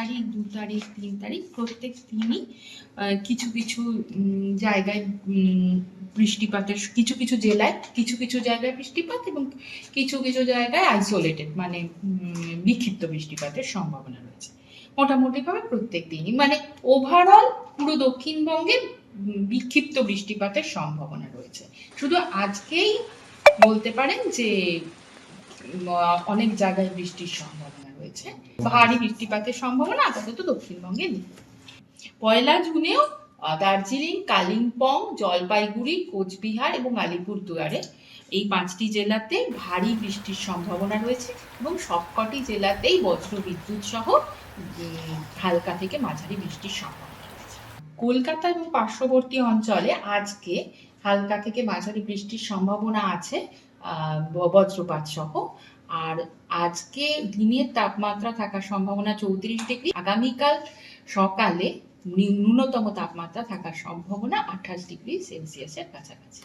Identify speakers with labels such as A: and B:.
A: তারিখ, দু তারিখ, তিন তারিখ, প্রত্যেক দিনই কিছু কিছু জায়গায় বৃষ্টিপাতের কিছু কিছু জেলায়, কিছু কিছু জায়গায় বৃষ্টিপাত এবং কিছু কিছু জায়গায় আইসোলেটেড মানে বিক্ষিপ্ত বৃষ্টিপাতের সম্ভাবনা রয়েছে। মোটামুটিভাবে প্রত্যেক দিনই মানে ওভারঅল পুরো দক্ষিণবঙ্গে বিক্ষিপ্ত বৃষ্টিপাতের সম্ভাবনা রয়েছে। শুধু আজকেই বলতে পারেন যে অনেক জায়গায় বৃষ্টির সম্ভাবনা রয়েছে ভারী বৃষ্টিপাতের সম্ভাবনা আপাতত দক্ষিণবঙ্গে নেই। পয়লা জুনেও দার্জিলিং, কালিম্পং, জলপাইগুড়ি, কোচবিহার এবং আলিপুরদুয়ারে এই পাঁচটি জেলাতে ভারী বৃষ্টির সম্ভাবনা রয়েছে এবং সবকটি জেলাতেই বজ্র বিদ্যুৎ সহ হালকা থেকে মাঝারি বৃষ্টির সম্ভাবনা রয়েছে। কলকাতা এবং পার্শ্ববর্তী অঞ্চলে আজকে হালকা থেকে মাঝারি বৃষ্টির সম্ভাবনা আছে বজ্রপাত সহ। আর আজকে দিনের তাপমাত্রা থাকার সম্ভাবনা চৌত্রিশ ডিগ্রি। আগামীকাল সকালে ন্যূনতম তাপমাত্রা থাকার সম্ভাবনা আঠাশ ডিগ্রি সেলসিয়াসের কাছাকাছি।